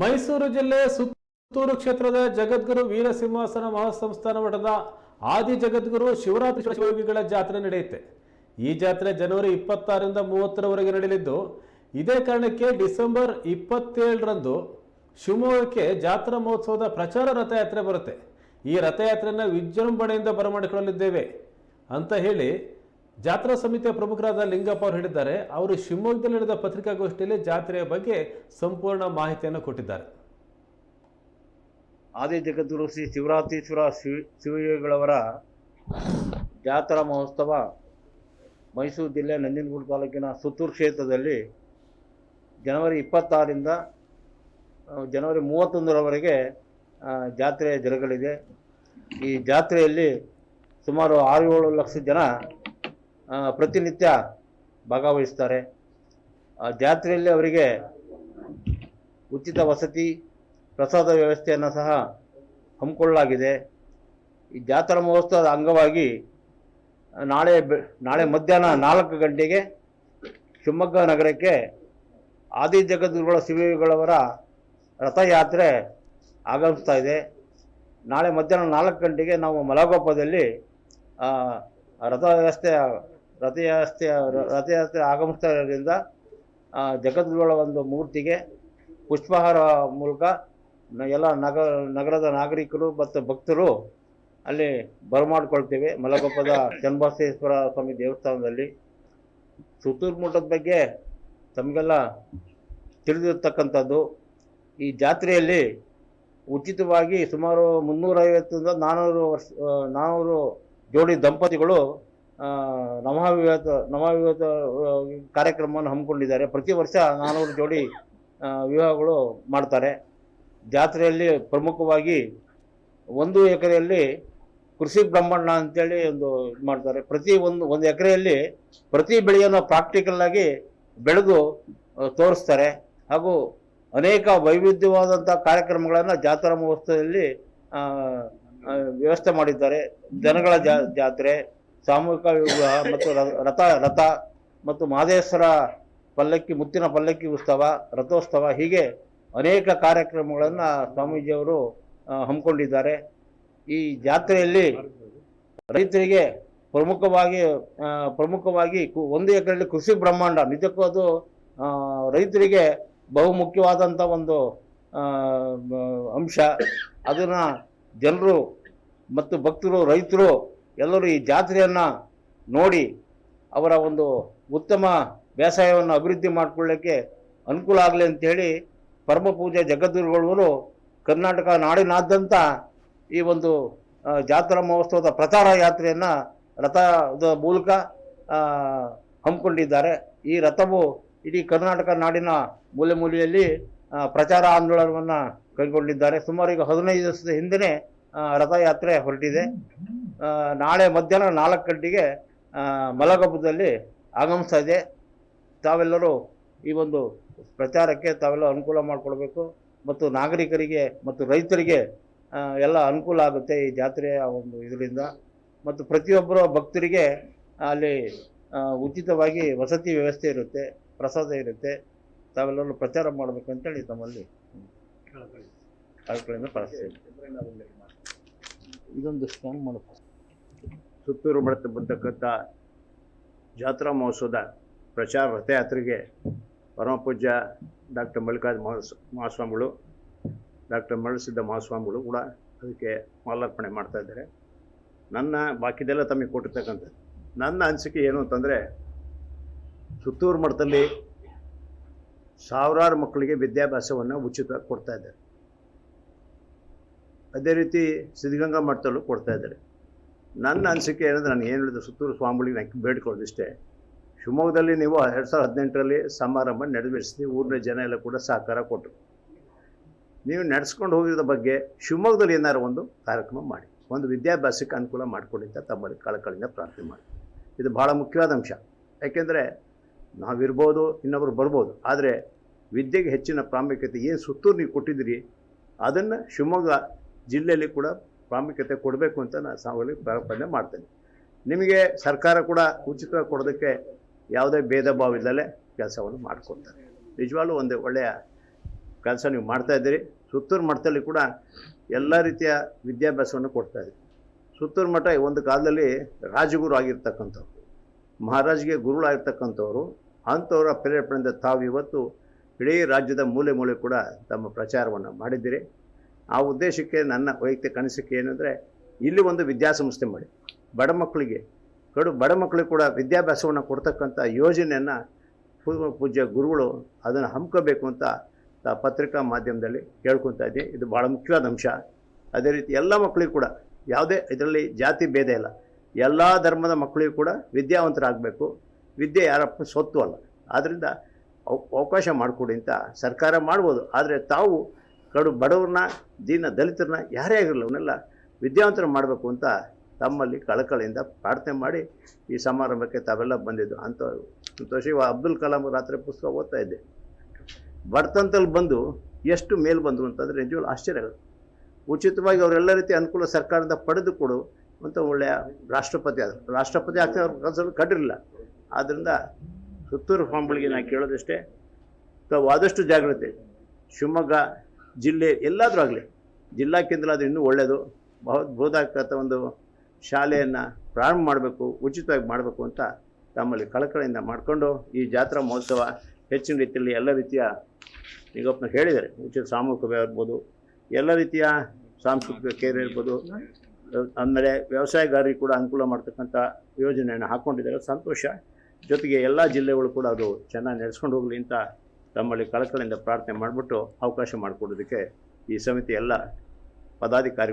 ಮೈಸೂರು ಜಿಲ್ಲೆ ಸುತ್ತೂರು ಕ್ಷೇತ್ರದ ಜಗದ್ಗುರು ವೀರಸಿಂಹಾಸನ ಮಹಾಸಂಸ್ಥಾನ ಮಠದ ಆದಿ ಜಗದ್ಗುರು ಶಿವರಾತ್ರಿ ಶಿವಯೋಗಿಗಳ ಜಾತ್ರೆ ನಡೆಯುತ್ತೆ. ಈ ಜಾತ್ರೆ ಜನವರಿ ಇಪ್ಪತ್ತಾರರಿಂದ ಮೂವತ್ತರವರೆಗೆ ನಡೆಯಲಿದ್ದು, ಇದೇ ಕಾರಣಕ್ಕೆ ಡಿಸೆಂಬರ್ ಇಪ್ಪತ್ತೇಳರಂದು ಶಿವಮೊಗ್ಗಕ್ಕೆ ಜಾತ್ರಾ ಮಹೋತ್ಸವದ ಪ್ರಚಾರ ರಥಯಾತ್ರೆ ಬರುತ್ತೆ. ಈ ರಥಯಾತ್ರೆಯನ್ನು ವಿಜೃಂಭಣೆಯಿಂದ ಬರಮಾಡಿಕೊಳ್ಳಲಿದ್ದೇವೆ. ಅಂತ ಹೇಳಿ ಜಾತ್ರಾ ಸಮಿತಿಯ ಪ್ರಮುಖರಾದ ಲಿಂಗಪ್ಪ ಅವರು ಹೇಳಿದ್ದಾರೆ, ಅವರು ಶಿವಮೊಗ್ಗದಲ್ಲಿ ನಡೆದ ಪತ್ರಿಕಾಗೋಷ್ಠಿಯಲ್ಲಿ ಜಾತ್ರೆಯ ಬಗ್ಗೆ ಸಂಪೂರ್ಣ ಮಾಹಿತಿಯನ್ನು ಕೊಟ್ಟಿದ್ದಾರೆ. ಆದಿ ಜಗದ್ಗುರು ಶ್ರೀ ಶಿವರಾತ್ರೀಶ್ವರ ಶಿವ, ಶಿವಯೋಗಿಗಳವರ ಜಾತ್ರಾ ಮಹೋತ್ಸವ ಮೈಸೂರು ಜಿಲ್ಲೆ ನಂಜನಗೂಡು ತಾಲೂಕಿನ ಸುತ್ತೂರು ಕ್ಷೇತ್ರದಲ್ಲಿ ಜನವರಿ ಇಪ್ಪತ್ತಾರರಿಂದ ಜನವರಿ ಮೂವತ್ತೊಂದರವರೆಗೆ ಜಾತ್ರೆ ಜರುಗಲಿದೆ. ಈ ಜಾತ್ರೆಯಲ್ಲಿ ಸುಮಾರು ಆರು ಏಳು ಲಕ್ಷ ಜನ ಪ್ರತಿನಿತ್ಯ ಭಾಗವಹಿಸ್ತಾರೆ. ಜಾತ್ರೆಯಲ್ಲಿ ಅವರಿಗೆ ಉಚಿತ ವಸತಿ, ಪ್ರಸಾದ ವ್ಯವಸ್ಥೆಯನ್ನು ಸಹ ಹಮ್ಮಿಕೊಳ್ಳಲಾಗಿದೆ. ಈ ಜಾತ್ರಾ ಮಹೋತ್ಸವದ ಅಂಗವಾಗಿ ನಾಳೆ ನಾಳೆ ಮಧ್ಯಾಹ್ನ ನಾಲ್ಕು ಗಂಟೆಗೆ ಶಿವಮೊಗ್ಗ ನಗರಕ್ಕೆ ಆದಿ ಜಗದ್ಗುರುಗಳ ಶಿವಗಳವರ ರಥಯಾತ್ರೆ ಆಗಮಿಸ್ತಾ ಇದೆ. ನಾಳೆ ಮಧ್ಯಾಹ್ನ ನಾಲ್ಕು ಗಂಟೆಗೆ ನಾವು ಮಲಗೋಪದಲ್ಲಿ ರಥ ವ್ಯವಸ್ಥೆ ರಥಯಾತ್ರೆ ರಥಯಾತ್ರೆ ಆಗಮಿಸ್ತಾ ಜಗದ್ಗುರುಗಳ ಒಂದು ಮೂರ್ತಿಗೆ ಪುಷ್ಪಹಾರ ಮೂಲಕ ಎಲ್ಲ ನಗ, ನಗರದ ನಾಗರಿಕರು ಮತ್ತು ಭಕ್ತರು ಅಲ್ಲಿ ಬರಮಾಡ್ಕೊಳ್ತೇವೆ. ಮಲಗೊಪ್ಪದ ಚನ್ನಬಸವೇಶ್ವರ ಸ್ವಾಮಿ ದೇವಸ್ಥಾನದಲ್ಲಿ. ಸುತ್ತೂರು ಮಠದ ಬಗ್ಗೆ ತಮಗೆಲ್ಲ ತಿಳಿದಿರ್ತಕ್ಕಂಥದ್ದು, ಈ ಜಾತ್ರೆಯಲ್ಲಿ ಉಚಿತವಾಗಿ ಸುಮಾರು ಮುನ್ನೂರೈವತ್ತರಿಂದ ನಾನ್ನೂರು ವರ್ಷ ನಾನ್ನೂರು ಜೋಡಿ ದಂಪತಿಗಳು ಆ, ನವವಿವಾಹ ನವವಿವಾಹ ಕಾರ್ಯಕ್ರಮವನ್ನು ಹಮ್ಮಿಕೊಂಡಿದ್ದಾರೆ. ಪ್ರತಿ ವರ್ಷ ನಾನ್ನೂರು ಜೋಡಿ ವಿವಾಹಗಳು ಮಾಡ್ತಾರೆ. ಜಾತ್ರೆಯಲ್ಲಿ ಪ್ರಮುಖವಾಗಿ ಒಂದು ಎಕರೆಯಲ್ಲಿ ಕೃಷಿ ಬ್ರಹ್ಮಣ್ಣ ಅಂತೇಳಿ ಒಂದು ಇದು ಮಾಡ್ತಾರೆ. ಪ್ರತಿ ಒಂದು ಒಂದು ಎಕರೆಯಲ್ಲಿ ಪ್ರತಿ ಬೆಳೆಯನ್ನು ಪ್ರಾಕ್ಟಿಕಲ್ ಆಗಿ ಬೆಳೆದು ತೋರಿಸ್ತಾರೆ. ಹಾಗೂ ಅನೇಕ ವೈವಿಧ್ಯವಾದಂಥ ಕಾರ್ಯಕ್ರಮಗಳನ್ನು ಜಾತ್ರಾ ಮಹೋತ್ಸವದಲ್ಲಿ ವ್ಯವಸ್ಥೆ ಮಾಡಿದ್ದಾರೆ. ಜನಗಳ ಜಾತ್ರೆ ಸಾಮೂಹಿಕ ವಿವಾಹ ಮತ್ತು ರಥ ರಥ ಮತ್ತು ಮಾದೇಶ್ವರ ಪಲ್ಲಕ್ಕಿ, ಮುತ್ತಿನ ಪಲ್ಲಕ್ಕಿ ಉತ್ಸವ, ರಥೋತ್ಸವ ಹೀಗೆ ಅನೇಕ ಕಾರ್ಯಕ್ರಮಗಳನ್ನು ಸ್ವಾಮೀಜಿಯವರು ಹಮ್ಮಿಕೊಂಡಿದ್ದಾರೆ. ಈ ಜಾತ್ರೆಯಲ್ಲಿ ರೈತರಿಗೆ ಪ್ರಮುಖವಾಗಿ ಪ್ರಮುಖವಾಗಿ ಒಂದು ಎಕರೆಯಲ್ಲಿ ಕೃಷಿ ಬ್ರಹ್ಮಾಂಡ, ನಿಜಕ್ಕೂ ಅದು ರೈತರಿಗೆ ಬಹುಮುಖ್ಯವಾದಂಥ ಒಂದು ಅಂಶ. ಅದನ್ನು ಜನರು ಮತ್ತು ಭಕ್ತರು, ರೈತರು ಎಲ್ಲರೂ ಈ ಜಾತ್ರೆಯನ್ನು ನೋಡಿ ಅವರ ಒಂದು ಉತ್ತಮ ಬೇಸಾಯವನ್ನು ಅಭಿವೃದ್ಧಿ ಮಾಡಿಕೊಳ್ಳೋಕ್ಕೆ ಅನುಕೂಲ ಆಗಲಿ ಅಂತೇಳಿ ಪರಮ ಪೂಜೆ ಜಗದ್ಗುರುಗಳವರು ಕರ್ನಾಟಕ ನಾಡಿನಾದ್ಯಂತ ಈ ಒಂದು ಜಾತ್ರಾ ಮಹೋತ್ಸವದ ಪ್ರಚಾರ ಯಾತ್ರೆಯನ್ನು ರಥದ ಮೂಲಕ ಹಮ್ಮಿಕೊಂಡಿದ್ದಾರೆ. ಈ ರಥವು ಇಡೀ ಕರ್ನಾಟಕ ನಾಡಿನ ಮೂಲೆ ಮೂಲೆಯಲ್ಲಿ ಪ್ರಚಾರ ಆಂದೋಲನವನ್ನು ಕೈಗೊಂಡಿದ್ದಾರೆ. ಸುಮಾರು ಈಗ ಹದಿನೈದು ದಿವಸದ ಹಿಂದೆಯೇ ಆ, ರಥಯಾತ್ರೆ ಹೊರಟಿದೆ. ನಾಳೆ ಮಧ್ಯಾಹ್ನ ನಾಲ್ಕು ಗಂಟೆಗೆ ಮಲಗಬ್ಬದಲ್ಲಿ ಆಗಮಿಸ್ತಾ ಇದೆ. ತಾವೆಲ್ಲರೂ ಈ ಒಂದು ಪ್ರಚಾರಕ್ಕೆ ತಾವೆಲ್ಲ ಅನುಕೂಲ ಮಾಡಿಕೊಡ್ಬೇಕು ಮತ್ತು ನಾಗರಿಕರಿಗೆ ಮತ್ತು ರೈತರಿಗೆ ಎಲ್ಲ ಅನುಕೂಲ ಆಗುತ್ತೆ ಈ ಜಾತ್ರೆಯ ಒಂದು ಇದರಿಂದ. ಮತ್ತು ಪ್ರತಿಯೊಬ್ಬರ ಭಕ್ತರಿಗೆ ಅಲ್ಲಿ ಉಚಿತವಾಗಿ ವಸತಿ ವ್ಯವಸ್ಥೆ ಇರುತ್ತೆ ಪ್ರಸಾದ ಇರುತ್ತೆ. ತಾವೆಲ್ಲರೂ ಪ್ರಚಾರ ಮಾಡಬೇಕಂತೇಳಿ ತಮ್ಮಲ್ಲಿ ಕಳಕಳಿಯಿಂದ ಪ್ರಾರ್ಥಿಸ್ತೇನೆ ಇದೊಂದು ಸ್ಕ್ಯಾನ್ ಮಾಡುತ್ತೆ ಸುತ್ತೂರು ಬಡತ ಬರ್ತಕ್ಕಂಥ ಜಾತ್ರಾ ಮಹೋತ್ಸವದ ಪ್ರಚಾರ ರಥಯಾತ್ರೆಗೆ ಪರಮ ಪೂಜ್ಯ ಡಾಕ್ಟರ್ ಮಲ್ಲಿಕಾರ್ಜು ಮಹಾಸ್ ಮಹಾಸ್ವಾಮಿಗಳು, ಡಾಕ್ಟರ್ ಮರಳಸಿದ್ದ ಮಹಾಸ್ವಾಮಿಗಳು ಕೂಡ ಅದಕ್ಕೆ ಮಾಲಾರ್ಪಣೆ ಮಾಡ್ತಾ ಇದ್ದಾರೆ. ನನ್ನ ಬಾಕಿದೆಲ್ಲ ತಮಗೆ ಕೊಟ್ಟಿರ್ತಕ್ಕಂಥದ್ದು. ನನ್ನ ಅನಿಸಿಕೆ ಏನು ಅಂತಂದರೆ, ಸುತ್ತೂರು ಮಠದಲ್ಲಿ ಸಾವಿರಾರು ಮಕ್ಕಳಿಗೆ ವಿದ್ಯಾಭ್ಯಾಸವನ್ನು ಉಚಿತ ಕೊಡ್ತಾ ಇದ್ದಾರೆ. ಅದೇ ರೀತಿ ಸಿದ್ಧಗಂಗಾ ಮಠದಲ್ಲೂ ಕೊಡ್ತಾ ಇದ್ದಾರೆ. ನನ್ನ ಅನಿಸಿಕೆ ಏನಂದ್ರೆ ನಾನು ಏನು ಹೇಳಿದ್ರು ಸುತ್ತೂರು ಸ್ವಾಮಿಗಳಿಗೆ ನಾನು ಬೇಡ್ಕೊಳ್ಳೋದಿಷ್ಟೇ ಶಿವಮೊಗ್ಗದಲ್ಲಿ ನೀವು ಎರಡು ಸಾವಿರದ ಹದಿನೆಂಟರಲ್ಲಿ ಸಮಾರಂಭ ನೆರವೇರಿಸಿದ್ವಿ, ಊರಿನ ಜನ ಎಲ್ಲ ಕೂಡ ಸಹಕಾರ ಕೊಟ್ಟರು. ನೀವು ನಡೆಸ್ಕೊಂಡು ಹೋಗಿರೋದ ಬಗ್ಗೆ ಶಿವಮೊಗ್ಗದಲ್ಲಿ ಏನಾದ್ರು ಒಂದು ಕಾರ್ಯಕ್ರಮ ಮಾಡಿ, ಒಂದು ವಿದ್ಯಾಭ್ಯಾಸಕ್ಕೆ ಅನುಕೂಲ ಮಾಡಿಕೊಡಿ ಅಂತ ತಮ್ಮಲ್ಲಿ ಕಳಕಳಿಂದ ಪ್ರಾರ್ಥನೆ ಮಾಡಿ. ಇದು ಭಾಳ ಮುಖ್ಯವಾದ ಅಂಶ. ಯಾಕೆಂದರೆ ನಾವಿರ್ಬೋದು, ಇನ್ನೊಬ್ರು ಬರ್ಬೋದು, ಆದರೆ ವಿದ್ಯೆಗೆ ಹೆಚ್ಚಿನ ಪ್ರಾಮುಖ್ಯತೆ, ಏನು ಸುತ್ತೂರು ನೀವು ಕೊಟ್ಟಿದ್ದೀರಿ, ಅದನ್ನು ಶಿವಮೊಗ್ಗ ಜಿಲ್ಲೆಯಲ್ಲಿ ಕೂಡ ಪ್ರಾಮುಖ್ಯತೆ ಕೊಡಬೇಕು ಅಂತ ನಾನು ಸಾವಲ್ಲಿ ಪ್ರಾರಂಭನೆ ಮಾಡ್ತೇನೆ. ನಿಮಗೆ ಸರ್ಕಾರ ಕೂಡ ಉಚಿತವಾಗಿ ಕೊಡೋದಕ್ಕೆ ಯಾವುದೇ ಭೇದ ಭಾವ ಇಲ್ಲದೆ ಕೆಲಸವನ್ನು ಮಾಡಿಕೊಡ್ತಾರೆ ನಿಜವಾಗ್ಲೂ ಒಂದು ಒಳ್ಳೆಯ ಕೆಲಸ ನೀವು ಮಾಡ್ತಾ ಇದ್ದೀರಿ. ಸುತ್ತೂರು ಮಠದಲ್ಲಿ ಕೂಡ ಎಲ್ಲ ರೀತಿಯ ವಿದ್ಯಾಭ್ಯಾಸವನ್ನು ಕೊಡ್ತಾ ಇದ್ದೀರಿ. ಸುತ್ತೂರು ಮಠ ಒಂದು ಕಾಲದಲ್ಲಿ ರಾಜಗುರು ಆಗಿರ್ತಕ್ಕಂಥವ್ರು, ಮಹಾರಾಜ್ಗೆ ಗುರುಗಳಾಗಿರ್ತಕ್ಕಂಥವ್ರು ಅಂಥವರ ಪ್ರೇರೇಪಣೆಯಿಂದ ತಾವು ಇವತ್ತು ಇಡೀ ರಾಜ್ಯದ ಮೂಲೆ ಮೂಲೆ ಕೂಡ ತಮ್ಮ ಪ್ರಚಾರವನ್ನು ಮಾಡಿದ್ದೀರಿ. ಆ ಉದ್ದೇಶಕ್ಕೆ ನನ್ನ ವೈಯಕ್ತಿಕ ಅನಿಸಿಕೆ ಏನಂದರೆ ಇಲ್ಲಿ ಒಂದು ವಿದ್ಯಾಸಂಸ್ಥೆ ಮಾಡಿ. ಬಡ ಮಕ್ಕಳಿಗೆ, ಕಡು ಬಡ ಮಕ್ಕಳಿಗೆ ಕೂಡ ವಿದ್ಯಾಭ್ಯಾಸವನ್ನು ಕೊಡ್ತಕ್ಕಂಥ ಯೋಜನೆಯನ್ನು ಪೂರ್ವ ಪೂಜ್ಯ ಗುರುಗಳು ಅದನ್ನು ಹಮ್ಕೋಬೇಕು ಅಂತ ಪತ್ರಿಕಾ ಮಾಧ್ಯಮದಲ್ಲಿ ಕೇಳ್ಕೊತಾ ಇದ್ದೀನಿ ಇದು ಭಾಳ ಮುಖ್ಯವಾದ ಅಂಶ. ಅದೇ ರೀತಿ ಎಲ್ಲ ಮಕ್ಕಳಿಗೂ ಕೂಡ, ಯಾವುದೇ ಇದರಲ್ಲಿ ಜಾತಿ ಭೇದ ಇಲ್ಲ. ಎಲ್ಲ ಧರ್ಮದ ಮಕ್ಕಳಿಗೂ ಕೂಡ ವಿದ್ಯಾವಂತರಾಗಬೇಕು. ವಿದ್ಯೆ ಯಾರಪ್ಪ ಸ್ವತ್ತು ಅಲ್ಲ. ಆದ್ದರಿಂದ ಅವ- ಅವಕಾಶ ಮಾಡಿಕೊಡಿ ಅಂತ ಸರ್ಕಾರ ಮಾಡ್ಬೋದು. ಆದರೆ ತಾವು ಕಡು ಬಡವ್ರನ್ನ, ದೀನ ದಲಿತರನ್ನ ಯಾರೇ ಆಗಿರಲಿ ಅವನ್ನೆಲ್ಲ ವಿದ್ಯಾವಂತರು ಮಾಡಬೇಕು ಅಂತ ತಮ್ಮಲ್ಲಿ ಕಳಕಳಿಯಿಂದ ಪ್ರಾರ್ಥನೆ ಮಾಡಿ ಈ ಸಮಾರಂಭಕ್ಕೆ ತಾವೆಲ್ಲ ಬಂದಿದ್ದು. ಅಂತ ಸಂತೋಷ. ಅಬ್ದುಲ್ ಕಲಾಂ ರಾತ್ರಿ ಪುಸ್ತಕ ಓದ್ತಾ ಇದ್ದೆ. ಬಡತನದಲ್ಲಿ ಬಂದು ಎಷ್ಟು ಮೇಲ್ ಬಂದರು ಅಂತಂದರೆ ನಿಜವಾಗ್ಲೂ ಆಶ್ಚರ್ಯ ಆಗುತ್ತೆ. ಉಚಿತವಾಗಿ ಅವರೆಲ್ಲ ರೀತಿ ಅನುಕೂಲ ಸರ್ಕಾರದಿಂದ ಪಡೆದು ಕೊಡು ಅಂತ ಒಳ್ಳೆಯ ರಾಷ್ಟ್ರಪತಿ ಆದರು. ರಾಷ್ಟ್ರಪತಿ ಆಗ್ತಾ ಅವ್ರ ಕನಸಲ್ಲಿ ಕಟ್ಟಿರಲಿಲ್ಲ. ಆದ್ದರಿಂದ ಸುತ್ತೂರು ಫಾರ್ಮ್ಗಳಿಗೆ ನಾನು ಕೇಳೋದಷ್ಟೇ. ತಾವು ಆದಷ್ಟು ಜಾಗ್ರತೆ. ಶಿವಮೊಗ್ಗ ಜಿಲ್ಲೆ ಎಲ್ಲಾದರೂ ಆಗಲಿ, ಜಿಲ್ಲಾ ಕೇಂದ್ರ ಅದು ಇನ್ನೂ ಒಳ್ಳೆಯದು ಬಹು ಬೋಧಾಕತ ಒಂದು ಶಾಲೆಯನ್ನು ಪ್ರಾರಂಭ ಮಾಡಬೇಕು, ಉಚಿತವಾಗಿ ಮಾಡಬೇಕು ಅಂತ ತಮ್ಮಲ್ಲಿ ಕಳಕಳಿಯಿಂದ ಮಾಡಿಕೊಂಡು ಈ ಜಾತ್ರಾ ಮಹೋತ್ಸವ ಹೆಚ್ಚಿನ ರೀತಿಯಲ್ಲಿ ಎಲ್ಲ ರೀತಿಯ ನಿಗಪ್ನ ಹೇಳಿದ್ದಾರೆ, ಉಚಿತ ಸಾಮೂಹಿಕ ಇರ್ಬೋದು, ಎಲ್ಲ ರೀತಿಯ ಸಾಂಸ್ಕೃತಿಕ ಕೇರ್ ಇರ್ಬೋದು. ಆಮೇಲೆ ವ್ಯವಸಾಯಗಾರರಿಗೆ ಕೂಡ ಅನುಕೂಲ ಮಾಡ್ತಕ್ಕಂಥ ಯೋಜನೆಯನ್ನು ಹಾಕ್ಕೊಂಡಿದ್ದಾರೆ ಸಂತೋಷ ಜೊತೆಗೆ ಎಲ್ಲ ಜಿಲ್ಲೆಗಳು ಕೂಡ ಅದು ಚೆನ್ನಾಗಿ ನಡೆಸ್ಕೊಂಡು ಹೋಗಲಿ ಅಂತ ತಮ್ಮಲ್ಲಿ ಕಳಕಳಿಯಿಂದ ಪ್ರಾರ್ಥನೆ ಮಾಡಿಬಿಟ್ಟು ಅವಕಾಶ ಮಾಡಿಕೊಡೋದಕ್ಕೆ ಈ ಸಮಿತಿ ಎಲ್ಲ ಪದಾಧಿಕಾರಿಗಳು